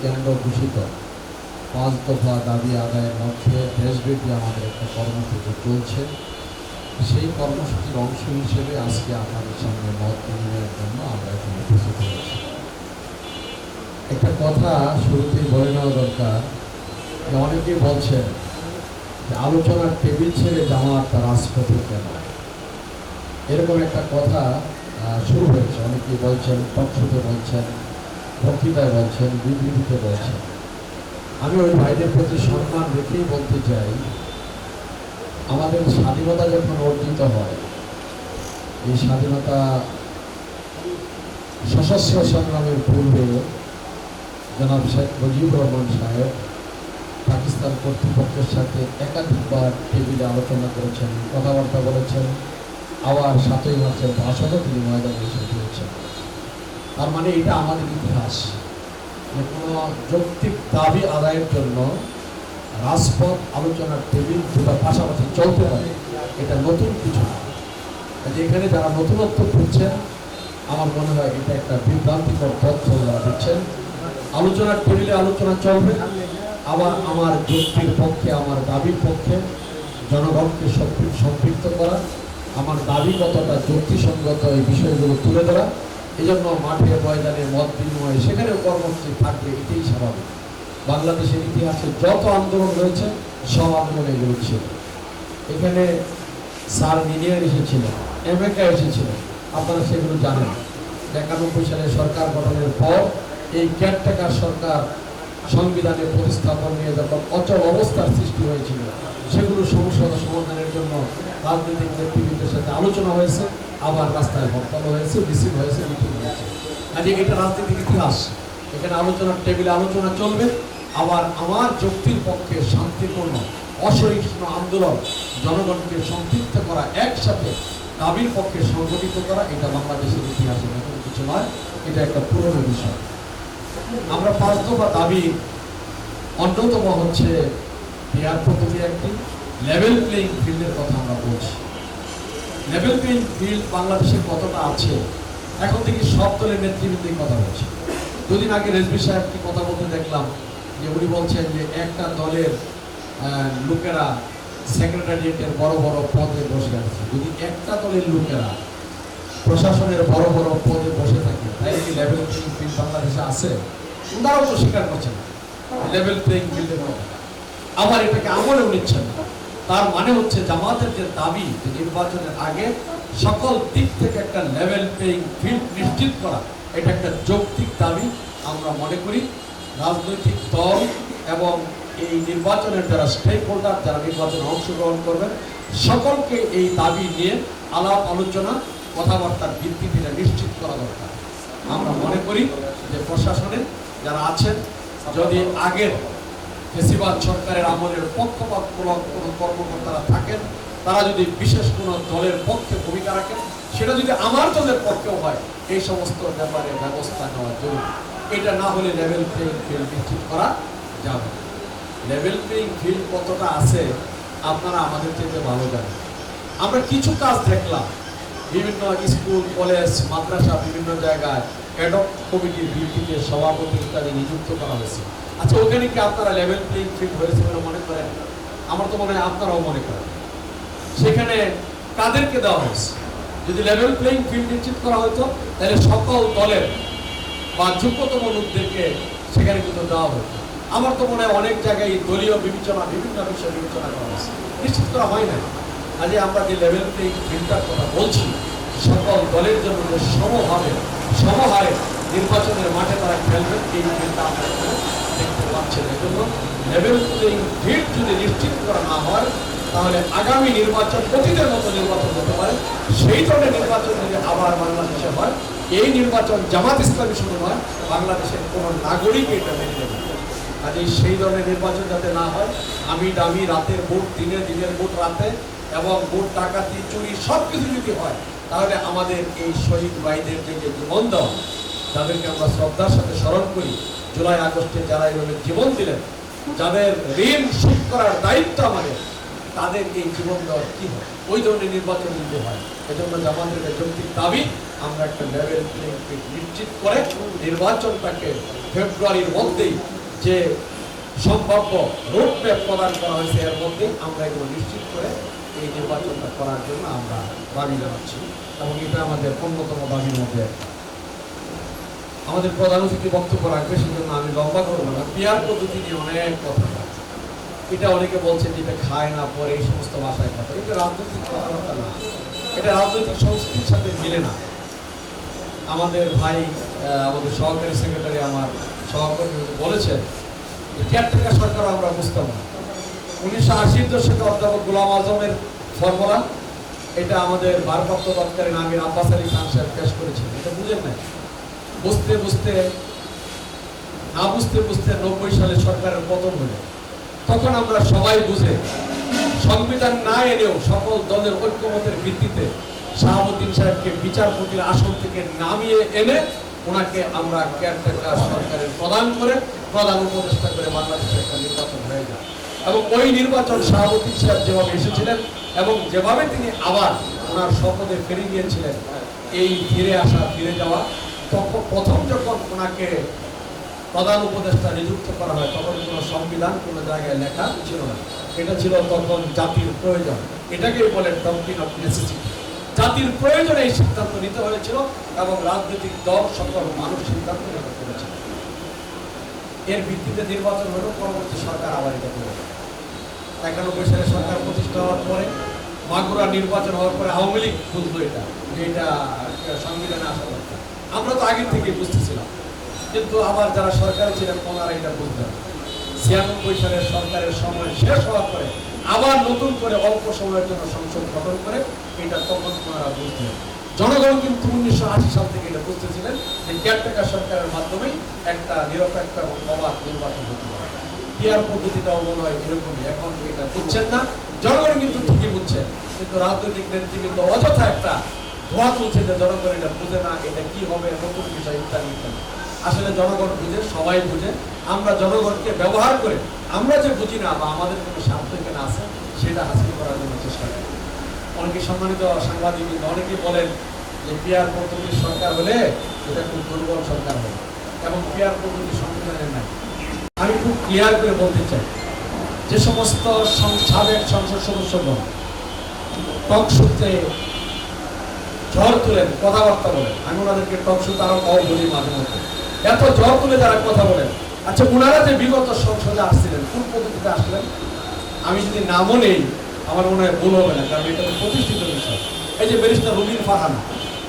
কেন্দ্র ঘোষিত। পাঁচ দফা দাবি আদায়ের মধ্যে দেশব্যাপী আমাদের একটা কর্মসূচি চলছে। সেই কর্মসূচির অংশ হিসেবে আজকে আপনাদের সামনে মত বিনিময়ের জন্য আমরা এখানে উপস্থিত হয়েছি। একটা কথা শুরুতেই বলে নেওয়া দরকার যে অনেকেই বলছেন যে আলোচনার টেবিল ছেড়ে জামাত রাজপথে কেন? এরকম একটা কথা শুরু হয়েছে। অনেকেই বলছেন টকশোতে বলছেন বক্তৃতায় বলছেন, বিবৃতিতে বলছেন। আমি ওই ভাইদের প্রতি সম্মান রেখেই বলতে চাই, আমাদের স্বাধীনতা যখন অর্জিত হয়, এই স্বাধীনতা সশস্ত্র সংগ্রামের পূর্বে জনাব শেখ মুজিবুর রহমান সাহেব পাকিস্তান কর্তৃপক্ষের সাথে একাধিকবার টেবিলে আলোচনা করেছেন, কথাবার্তা বলেছেন, আবার সাতই মার্চের ভাষণও তিনি ময়দানে এসে দিয়েছেন তার মানে এটা আমাদের ইতিহাস। যে কোনো যৌক্তিক দাবি আদায়ের জন্য রাজপথ, আলোচনার টেবিল দুটো পাশাপাশি চলতে পারে এটা নতুন কিছু না। এখানে যারা নতুনত্ব খুঁজছেন, আমার মনে হয় এটা একটা বিভ্রান্তিকর তথ্য যারা দিচ্ছেন। আলোচনার টেবিলে আলোচনা চলবে। আবার আমার যুক্তির পক্ষে, আমার দাবির পক্ষে, জনগণকে সম্পৃক্ত করা, আমার দাবি কতটা যুক্তিসঙ্গত এই বিষয়গুলো তুলে ধরা এই জন্য মাঠে ময়দানে মত বিনিময়ে সেখানেও কর্মসূচি থাকবে, এটাই স্বাভাবিক। বাংলাদেশের ইতিহাসে যত আন্দোলন রয়েছে, সব আন্দোলন এগুলো ছিল। এখানে স্যার মিলিয়ার এসেছিলেন এমএকা এসেছিলেন আপনারা সেগুলো জানেন। একানব্বই সালে সরকার গঠনের পর এই কেয়ারটেকার সরকার সংবিধানে প্রতিস্থাপন নিয়ে যখন অচল অবস্থার সৃষ্টি হয়েছিল, সেগুলো সমস্যা সমাধানের জন্য রাজনৈতিক নেতৃবৃন্দের সাথে আলোচনা হয়েছে, আবার রাস্তায় হরতাল হয়েছে, মিছিল হয়েছে, মিটিং হয়েছে। কাজে এটা রাজনীতির ইতিহাস। এখানে আলোচনার টেবিলে আলোচনা চলবে, আবার আমার যুক্তির পক্ষে শান্তিপূর্ণ, অসহিষ্ণু আন্দোলন, জনগণকে সম্পৃক্ত করা একসাথে, দাবির পক্ষে সংগঠিত করা, এটা বাংলাদেশের ইতিহাসে নতুন কিছু নয়, এটা একটা পুরনো বিষয়। আমরা পাঁচ দফা দাবি, অন্যতম হচ্ছে দেয়ার পদ্ধতি একটি লেভেল প্লেইং ফিল্ডের কথা আমরা বলছি। লেভেল প্লেইং ফিল্ড বাংলাদেশের কতটা আছে, এখন থেকে সব দলের নেতৃবৃন্দের কথা বলছি। দুদিন আগে রেজবি সাহেবকে কথা বলতে দেখলাম, যে উনি বলছেন যে একটা দলের লোকেরা সেক্রেটারিয়েটের বড় বড় পদে বসে আছে। যদি একটা দলের লোকেরা প্রশাসনের বড় বড় পদে বসে থাকে তাই কি লেভেল প্লেইং ফিল্ড বাংলাদেশে আছে? তো স্বীকার করছেন। লেভেল প্লেইং ফিল্ডের আবার এটাকে আমলেও নিচ্ছেন না। তার মানে হচ্ছে জামাতের যে দাবি নির্বাচনের আগে সকল দিক থেকে একটা লেভেল প্লেইং ফিল্ড নিশ্চিত করা, এটা একটা যৌক্তিক দাবি আমরা মনে করি। রাজনৈতিক দল এবং এই নির্বাচনের যারা স্টেক হোল্ডার যারা নির্বাচনে অংশগ্রহণ করবেন, সকলকে এই দাবি নিয়ে আলাপ আলোচনা, কথাবার্তার ভিত্তিতে নিশ্চিত করা দরকার। আমরা মনে করি যে প্রশাসনে যারা আছেন, যদি আগের ফেসিবাদ সরকারের আমলের পক্ষপাতমূলক কোনো কর্মকর্তারা থাকেন, তারা যদি বিশেষ কোনো দলের পক্ষে ভূমিকা রাখেন, সেটা যদি আমার দলের পক্ষেও হয়, এই সমস্ত ব্যাপারে ব্যবস্থা নেওয়া জরুরি। এটা না হলে লেভেল প্লেইং ফিল্ড নিশ্চিত করা যাবে লেভেল প্লেইং ফিল্ড কতটা আছে, আপনারা আমাদের থেকে ভালো জানেন। আমরা কিছু কাজ দেখলাম। বিভিন্ন স্কুল, কলেজ, মাদ্রাসা বিভিন্ন জায়গায় অ্যাডক কমিটির ভিত্তিতে সভাপতি ইত্যাদি নিযুক্ত করা হয়েছে। আচ্ছা ওখানে কি আপনারা লেভেল প্লেইং ফিল্ড হয়েছে বলে মনে করেন? আমার তো মনে হয় আপনারাও মনে করেন। সেখানে কাদেরকে দেওয়া হয়েছে? যদি লেভেল প্লেইং ফিল্ড নিশ্চিত করা হতো, তাহলে সকল দলের বা যোগ্যতম লোকদেরকে সেখানে কিন্তু দেওয়া হতো। আমার তো মনে হয় অনেক জায়গায় দলীয় বিবেচনা, বিভিন্ন বিষয় বিবেচনা করা হয়েছে। নিশ্চিত করা হয় না আজকে আমরা যে লেভেল প্লেইং ফিল্ডটার কথা বলছি, সকল দলের জন্য যে সমভাবে সমহারে নির্বাচনের মাঠে তারা খেলবেন, এই ফিল্ডটা আমরা পাচ্ছি না। এজন্য লেভেল প্লেইং ফিল্ড যদি নিশ্চিত করা না হয়, তাহলে আগামী নির্বাচন, অতীতের মতো নির্বাচন হতে পারে। সেই ধরনের নির্বাচন যদি আবার বাংলাদেশে হয়, এই নির্বাচন জামাত ইসলামী শুধু নয়, বাংলাদেশের কোনো নাগরিক এটা মেনে নেবে কাজে সেই ধরনের নির্বাচন যাতে না হয়, আমি দামি রাতের ভোট, দিনের দিনের ভোট, রাতে, এবং ভোট, ডাকাতি, চুরি সব কিছু যদি হয়, তাহলে আমাদের এই শহীদ ভাইদের যে জীবন দেওয়া। তাদেরকে আমরা শ্রদ্ধার সাথে স্মরণ করি। জুলাই আগস্টে যারা এইভাবে জীবন দিলেন, যাদের ঋণ শোধ করার দায়িত্ব আমাদের, তাদের এই জীবন দেওয়ার কি হয় ওই ধরনের নির্বাচন যদি হয়। এজন্য জামাতের যৌক্তিক দাবি, আমরা একটা লেভেল নিশ্চিত করে নির্বাচনটাকে ফেব্রুয়ারির মধ্যেই যে সম্ভাব্য রোডম্যাপ প্রদান করা হয়েছে, এর মধ্যে আমরা এগুলো নিশ্চিত করে এই নির্বাচনটা করার জন্য আমরা দাবি জানাচ্ছি। এবং এটা আমাদের অন্যতম দাবির মধ্যে একটা। আমাদের প্রধান অতিথি বক্তব্য রাখবে, সেজন্য আমি লম্বা করব না। পিয়ার পদ্ধতি নিয়ে অনেক কথা এটা অনেকে বলছে যে এটা খায় না, পরে এই সমস্ত ভাষায় কথা। এটা রাজনৈতিক কথাবার্তা না। এটা রাজনৈতিক সংস্কৃতির সাথে মিলে না। আমাদের ভাই আমাদের সহকারী সেক্রেটারি আমার সহকর্মী বলেছেন কেয়ারটেকার সরকার আমরা বুঝতাম না। উনিশশো আশির দশকে অধ্যাপক গুলাম আজমের ফর্মুলা, এটা আমাদের ভারপ্রাপ্ত তৎকালীন আমির আব্বাস আলী খান সাহেব পেশ করেছেন। এটা বুঝেন না বুঝতে বুঝতে, না বুঝতে বুঝতে নব্বই সালে সরকারের পতন হলো। তখন আমরা সবাই বুঝে, সংবিধান না এনেও সকল দলের ঐক্যমতের ভিত্তিতে শাহাবুদ্দিন সাহেবকে বিচারপতির আসন থেকে নামিয়ে এনে ওনাকে আমরা কেয়ারটেকার সরকারের প্রদান করে, প্রধান উপদেষ্টা করে বাংলাদেশে একটা নির্বাচন হয়ে যায়। এবং ওই নির্বাচন শাহাবুদ্দিন সাহেব যেভাবে এসেছিলেন এবং যেভাবে তিনি আবার ওনার শপথে ফিরে গিয়েছিলেন, এই ফিরে আসা, ফিরে যাওয়া তখন প্রথম যখন ওনাকে প্রধান উপদেষ্টা নিযুক্ত করা হয়, তখন কোনো সংবিধান, কোনো জায়গায় লেখা ছিল না। এটা ছিল তখন জাতির প্রয়োজন। এটাকেই বলে ডক্ট্রিন অফ নেসেসিটি জাতির প্রয়োজনে এই সিদ্ধান্ত নিতে হয়েছিল এবং রাজনৈতিক দল সকল মানুষ সিদ্ধান্ত নিতে করেছিল। এর ভিত্তিতে নির্বাচন হলো, পরবর্তী সরকার আবার এটা করে একানব্বই সালে সরকার প্রতিষ্ঠা হওয়ার পরে, মাগুরা নির্বাচন হওয়ার পরে আওয়ামী লীগ বুঝলো এটা, যে এটা সংবিধানে আসা দরকার। আমরা তো আগের থেকে বুঝতেছিলাম। কিন্তু আবার যারা সরকারে ছিলেন, ওনারা এটা বুঝলেন। ছিয়ানব্বই সালের সরকারের সময় শেষ হওয়ার পরে আবার নতুন করে অল্প সময়ের জন্য সংসদ গঠন করে এটা তখন ওনারা বুঝলেন। জনগণ কিন্তু উনিশশো আশি সাল থেকে এটা বুঝতেছিলেন যে কেয়ারটেকার সরকারের মাধ্যমেই একটা নিরপেক্ষ এবং অবাধ নির্বাচন হতে পারে। পিয়ার পদ্ধতিটাও মনে হয় এরকমই, এখন এটা বুঝছেন না। জনগণ কিন্তু ঠিকই বুঝছে, কিন্তু রাজনৈতিক নেতৃবৃন্দ অযথা একটা ধোয়া তুলছে যে জনগণ এটা বুঝে না, এটা কি হবে নতুন বিষয় ইত্যাদি ইত্যাদি। আসলে জনগণ বুঝে, সবাই বুঝে। আমরা জনগণকে ব্যবহার করে, আমরা যে বুঝি না বা আমাদের কোনো স্বার্থ এখানে আছে, সেটা হাসিল করার জন্য চেষ্টা করি। অনেকে সম্মানিত সাংবাদিক অনেকে বলেন যে পিয়ার পদ্ধতির সরকার হলে এটা খুব দুর্বল সরকার হবে। এবং পিয়ার পদ্ধতি সংবিধানের নাই। আমি খুব ক্লিয়ার করে বলতে চাই, যে সমস্ত সাবেক সংসদ সদস্যগণ, টক শুতে ঝড় তুলেন কথাবার্তা বলেন। আমি ওনাদেরকে টক শুতে আরও কম বলি মাঝে মধ্যে। এত ঝড় তুলে তারা কথা বলেন। আচ্ছা ওনারা যে বিগত সংসদে আসছিলেন, কোন পদ্ধতিতে আসলেন? আমি যদি নামও নেই, আমার মনে হয় ভুল হবে না, কারণ এটা প্রতিষ্ঠিত বিষয়। এই যে ব্যারিস্টার রবিন ফারহানা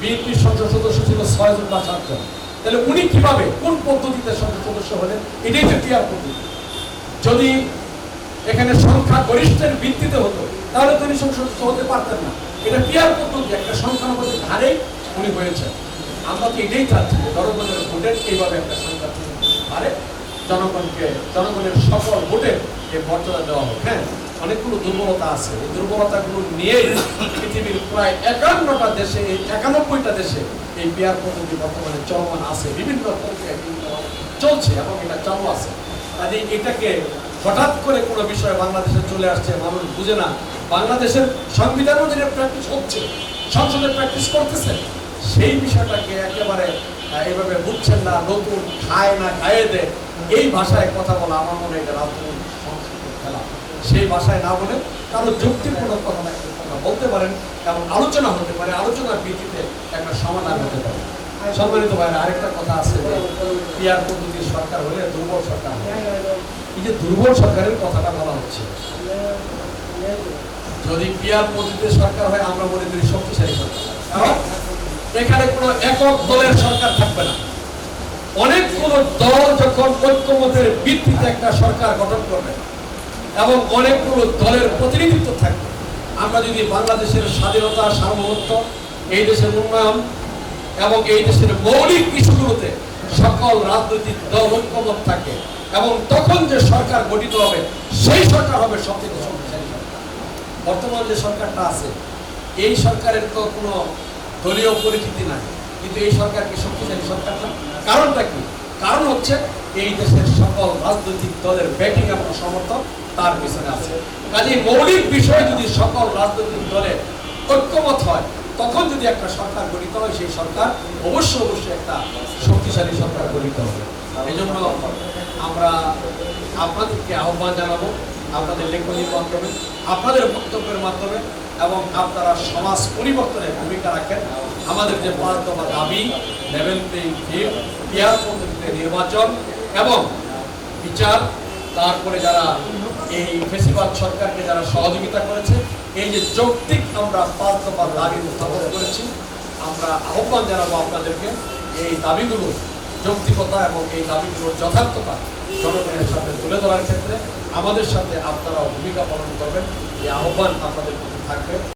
বিএনপির সংসদ সদস্য ছিল ছয়জন বা সাতজন। তাহলে উনি কীভাবে, কোন পদ্ধতিতে সংসদ সদস্য হলেন? এটাই তো ক্রিয়ার পদ্ধতি। যদি এখানে সংখ্যা গরিষ্ঠের ভিত্তিতে হতো, তাহলে তিনি সংসদ হতে পারতেন না। এটা পিয়ার পদ্ধতি একটা সংখ্যানুপাতিক হারে উনি হয়েছেন। আমরা তো এটাই চাচ্ছি যে জনগণের ভোটের এইভাবে একটা সংখ্যা হারে জনগণকে, জনগণের সকল ভোটের যে মর্যাদা দেওয়া হোক। হ্যাঁ অনেকগুলো দুর্বলতা আছে। এই দুর্বলতাগুলো নিয়েই পৃথিবীর প্রায় একান্নটা দেশে, এই একানব্বইটা দেশে এই পিয়ার পদ্ধতি বর্তমানে চলমান আছে। বিভিন্ন প্রক্রিয়া চলছে এবং এটা চালু আছে। কাজে এটাকে হঠাৎ করে কোনো বিষয় বাংলাদেশে চলে আসছে, মানুষ বুঝে না। বাংলাদেশের সংবিধান অনুযায়ী প্র্যাকটিস হচ্ছে, সংসদে প্র্যাকটিস করতেছে, সেই বিষয়টাকে একেবারে এইভাবে বুঝছেন না, নতুন খায় না খাইয়ে দেয় এই ভাষায় কথা বলা আমার মনে হয় রাজনৈতিক সংস্কৃতির খেলা। সেই ভাষায় না বলে কারও যুক্তিপূর্ণ কথা না কথা বলতে পারেন, এবং আলোচনা হতে পারে, আলোচনার ভিত্তিতে একটা সমাধান হতে পারে। সম্মানিত ভাইরা, আরেকটা কথা আছে যে, পিয়ার পদ্ধতির সরকার হলে দুর্বল সরকার যে দুর্বল সরকারের কথাটা বলা হচ্ছে। যদি পিয়ার পদ্ধতিতে সরকার হয়, আমরা মনে করি শক্তিশালী সরকার। কারণ এখানে কোনো একক দলের সরকার থাকবে না। অনেকগুলো দল যখন ঐক্যমতের ভিত্তিতে একটা সরকার গঠন করবে এবং অনেকগুলো দলের প্রতিনিধিত্ব থাকবে, আমরা যদি বাংলাদেশের স্বাধীনতা, সার্বভৌমত্ব, এই দেশের উন্নয়ন এবং এই দেশের মৌলিক ইস্যুগুলোতে সকল রাজনৈতিক দল ঐক্যমত থাকে এবং তখন যে সরকার গঠিত হবে, সেই সরকার হবে সবথেকে শক্তিশালী সরকার। বর্তমান যে সরকারটা আছে, এই সরকারের তো কোনো দলীয় পরিচিতি নাই। কিন্তু এই সরকার কি শক্তিশালী সরকার না। কারণটা কি? কারণ হচ্ছে এই দেশের সকল রাজনৈতিক দলের ব্যাটিং এবং সমর্থন তার পিছনে আছে। কাজে মৌলিক বিষয়ে যদি সকল রাজনৈতিক দলে ঐক্যমত হয়, তখন যদি একটা সরকার গঠিত হয়, সেই সরকার অবশ্যই অবশ্যই একটা শক্তিশালী সরকার গঠিত হবে। এই জন্য আমরা আপনাদেরকে আহ্বান জানাব, আপনাদের লেখনীর মাধ্যমে, আপনাদের বক্তব্যের মাধ্যমে, এবং আপনারা সমাজ পরিবর্তনের ভূমিকা রাখেন। আমাদের যে পাঁচ দফা দাবি, লেভেল প্লেইং ফিল্ড পদ্ধতিতে নির্বাচন এবং বিচার, তারপরে যারা এই ফেসিবাদ সরকারকে যারা সহযোগিতা করেছে, এই যে যৌক্তিক আমরা পাঁচ দফা দাবি উত্থাপন করেছি, আমরা আহ্বান জানাব আপনাদেরকে, এই দাবিগুলো যৌক্তিকতা এবং এই দাবিগুলোর যথার্থতা জনগণের সাথে তুলে ধরার ক্ষেত্রে আমাদের সাথে আপনারাও ভূমিকা পালন করবেন। এই আহ্বান আপনাদের প্রতি থাকবে।